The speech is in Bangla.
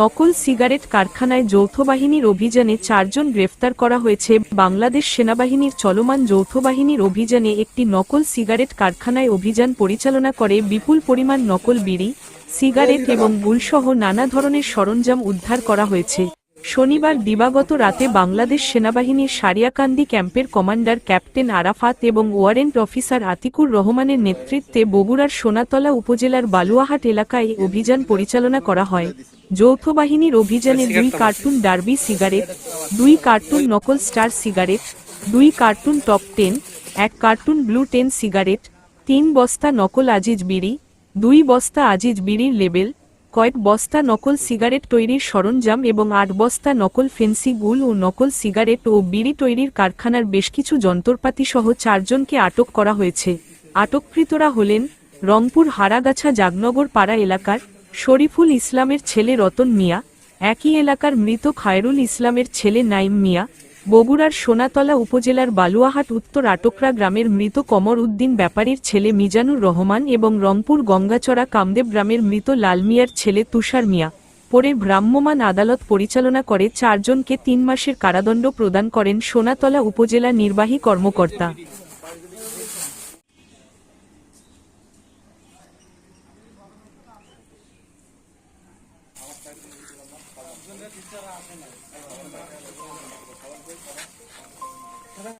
নকল সিগারেট কারখানায় যৌথ বাহিনীর অভিযানে চারজন গ্রেফতার করা হয়েছে। বাংলাদেশ সেনাবাহিনীর চলমান যৌথ বাহিনীর অভিযানে একটি নকল সিগারেট কারখানায় অভিযান পরিচালনা করে বিপুল পরিমাণ নকল বিড়ি, সিগারেট এবং গুলসহ নানা ধরনের সরঞ্জাম উদ্ধার করা হয়েছে। শনিবার দিবাগত রাতে বাংলাদেশ সেনাবাহিনীর সারিয়াকান্দি ক্যাম্পের কমান্ডার ক্যাপ্টেন আরাফাত এবং ওয়ারেন্ট অফিসার আতিকুর রহমানের নেতৃত্বে বগুড়ার সোনাতলা উপজেলার বালুয়াহাট এলাকায় অভিযান পরিচালনা করা হয়। যৌথ বাহিনীর অভিযানে দুই কার্টুন ডার্বি সিগারেট, দুই কার্টুন নকল স্টার সিগারেট, দুই কার্টুন টপ টেন, এক কার্টুন ব্লু টেন সিগারেট, তিন বস্তা নকল আজিজ বিড়ি, দুই বস্তা আজিজ বিড়ির লেবেল কয়েক বস্তা নকল সিগারেট তৈরির সরঞ্জাম এবং আট বস্তা নকল ফেন্সি গুল ও নকল সিগারেট ও বিড়ি তৈরির কারখানার বেশ কিছু যন্ত্রপাতি সহ চারজনকে আটক করা হয়েছে। আটককৃতরা হলেন রংপুর হারাগাছা জাগনগর পাড়া এলাকার শরীফুল ইসলামের ছেলে রতন মিয়া, একই এলাকার মৃত খায়রুল ইসলামের ছেলে নাইম মিয়া বগুড়ার সোনাতলা উপজেলার বালুয়াহাট উত্তর আটকরা গ্রামের মৃত কমর উদ্দিন ব্যাপারীর ছেলে মিজানুর রহমান এবং রংপুর গঙ্গাচড়া কামদেব গ্রামের মৃত লাল মিয়ার ছেলে তুষার মিয়া পরে ভ্রাম্যমাণ আদালত পরিচালনা করে চারজনকে তিন মাসের কারাদণ্ড প্রদান করেন সোনাতলা উপজেলা নির্বাহী কর্মকর্তা।